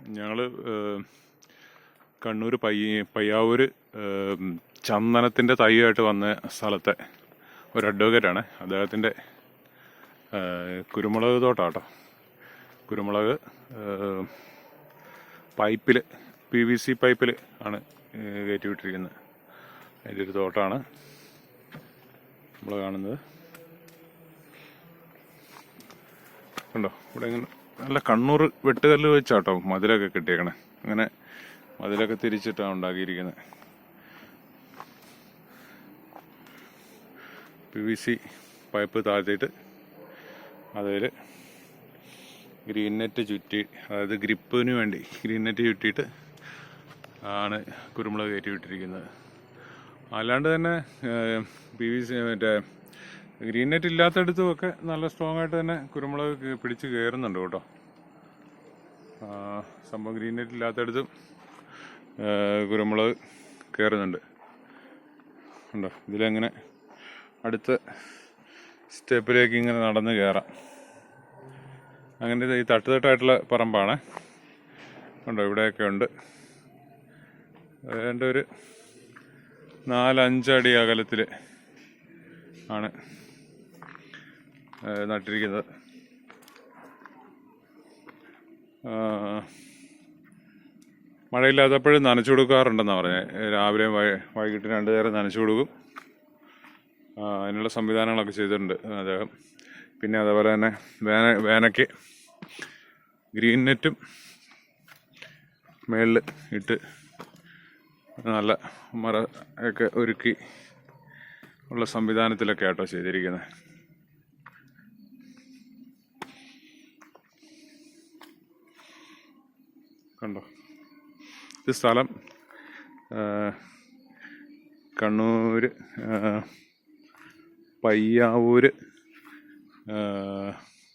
ഞങ്ങൾ കണ്ണൂർ പയ്യ പയ്യാവൂർ ചന്ദനത്തിന്റെ തൈയായിട്ട് വന്ന സ്ഥലത്തെ ഒരു അഡ്വക്കേറ്റാണ്. അദ്ദേഹത്തിന്റെ കുരുമുളക് തോട്ടാട്ടോ. കുരുമുളക് പൈപ്പിൽ പി വി സി പൈപ്പിൽ ആണ് ഏഹ്, കയറ്റി വിട്ടിരിക്കുന്നത് അതിന്റെ ഒരു തോട്ടാണ് നമ്മൾ കാണുന്നത്. കണ്ടോ? ഇവിടെ ഇങ്ങനെ നല്ല കണ്ണൂർ വെട്ടുകല്ല് വെച്ചാട്ടോ മതിലൊക്കെ കിട്ടിയേക്കണെ. അങ്ങനെ മതിലൊക്കെ തിരിച്ചിട്ടാണ് ഉണ്ടാക്കിയിരിക്കുന്നത് പി വി സി പൈപ്പ് താഴ്ത്തിയിട്ട് അതിൽ ഗ്രീൻ നെറ്റ് ചുറ്റി അതായത് ഗ്രിപ്പിന് വേണ്ടി ഗ്രീൻ നെറ്റ് ചുറ്റിയിട്ട് ആണ് കുരുമുളക് കയറ്റി വിട്ടിരിക്കുന്നത്. അല്ലാണ്ട് തന്നെ പി വി സി മറ്റേ ഗ്രീൻ നെറ്റ് ഇല്ലാത്തടത്തും ഒക്കെ നല്ല സ്ട്രോങ് ആയിട്ട് തന്നെ കുരുമുളക് പിടിച്ച് കയറുന്നുണ്ട് കേട്ടോ. സംഭവം ഗ്രീൻ നെറ്റ് ഇല്ലാത്തടത്തും കുരുമുളക് കയറുന്നുണ്ട് ഉണ്ടോ? ഇതിലെങ്ങനെ അടുത്ത സ്റ്റെപ്പിലേക്ക് ഇങ്ങനെ നടന്ന് കയറാം അങ്ങനെ ഈ തട്ടുതട്ടായിട്ടുള്ള പറമ്പാണ്. ഉണ്ടോ? ഇവിടെയൊക്കെ ഉണ്ട്. ഏതാണ്ട് ഒരു നാലഞ്ചടി അകലത്തിൽ ആണ്. നട്ടിരിക്കുന്നത്. മഴയില്ലാത്തപ്പോഴും നനച്ചു കൊടുക്കാറുണ്ടെന്നാണ് പറഞ്ഞത് രാവിലെയും വൈകിട്ട് രണ്ടു നേരം നനച്ചു കൊടുക്കും. അതിനുള്ള സംവിധാനങ്ങളൊക്കെ ചെയ്തിട്ടുണ്ട് അദ്ദേഹം. പിന്നെ അതേപോലെ തന്നെ വേന വേനയ്ക്ക് ഗ്രീൻ നെറ്റും മേളിൽ ഇട്ട് നല്ല മറ ഒക്കെ ഒരുക്കി ഉള്ള സംവിധാനത്തിലൊക്കെ ആട്ടോ ചെയ്തിരിക്കുന്നത്. കണ്ടോ? ഇത് സ്ഥലം കണ്ണൂർ പയ്യാവൂർ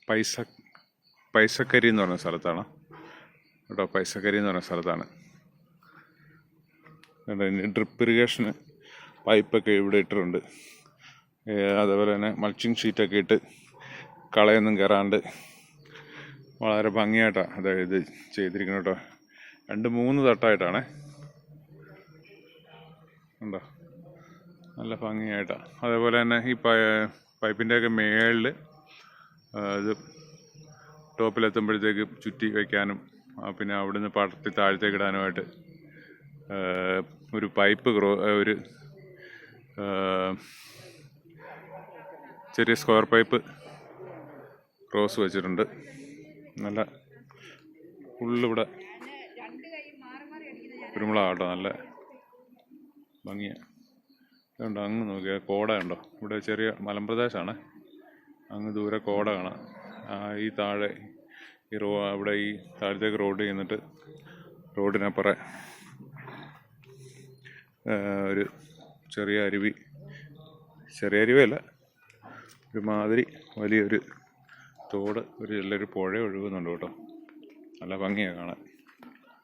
പൈസ പൈസക്കരി എന്ന് പറഞ്ഞ സ്ഥലത്താണ്. കേട്ടോ പൈസക്കരി എന്ന് പറഞ്ഞ സ്ഥലത്താണ്. ഡ്രിപ്പ് ഇറിഗേഷന് പൈപ്പൊക്കെ ഇവിടെ ഇട്ടിട്ടുണ്ട്. അതേപോലെ തന്നെ മൾച്ചിങ് ഷീറ്റൊക്കെ ഇട്ട് കളയൊന്നും കയറാണ്ട് വളരെ ഭംഗിയായിട്ടാണ് അതായത് ചെയ്തിരിക്കുന്നു കേട്ടോ. രണ്ട് മൂന്ന് തട്ടായിട്ടാണ്. ഉണ്ടോ നല്ല ഭംഗിയായിട്ടാണ് അതേപോലെ തന്നെ ഈ പൈപ്പിന്റെയൊക്കെ മേളിൽ ഇത് ടോപ്പിലെത്തുമ്പോഴത്തേക്ക് ചുറ്റി വയ്ക്കാനും പിന്നെ അവിടുന്ന് പടർത്തി താഴത്തേക്ക് ഇടാനുമായിട്ട് ഒരു പൈപ്പ് ക്രോ ഒരു ചെറിയ സ്ക്വയർ പൈപ്പ് ക്രോസ് വെച്ചിട്ടുണ്ട്. നല്ല ഫുള്ളിവിടെ കുരുമുളക് കേട്ടോ നല്ല ഭംഗിയാണ് അതുകൊണ്ട് അങ്ങ് നോക്കിയാൽ കോട ഉണ്ടോ? ഇവിടെ ചെറിയ മലമ്പ്രദേശമാണ് അങ്ങ് ദൂരെ കോട കാണാം. ഈ താഴെ ഈ റോ അവിടെ ഈ താഴത്തേക്ക് റോഡ് ചെന്നിട്ട് റോഡിനപ്പുറം ഒരു ചെറിയ അരുവി. ചെറിയ അരുവിയല്ല ഒരുമാതിരി വലിയൊരു തോട് ഒരു ചെറിയൊരു പുഴ ഒഴുകുന്നുണ്ട് കേട്ടോ. നല്ല ഭംഗിയാണ് കാണാൻ.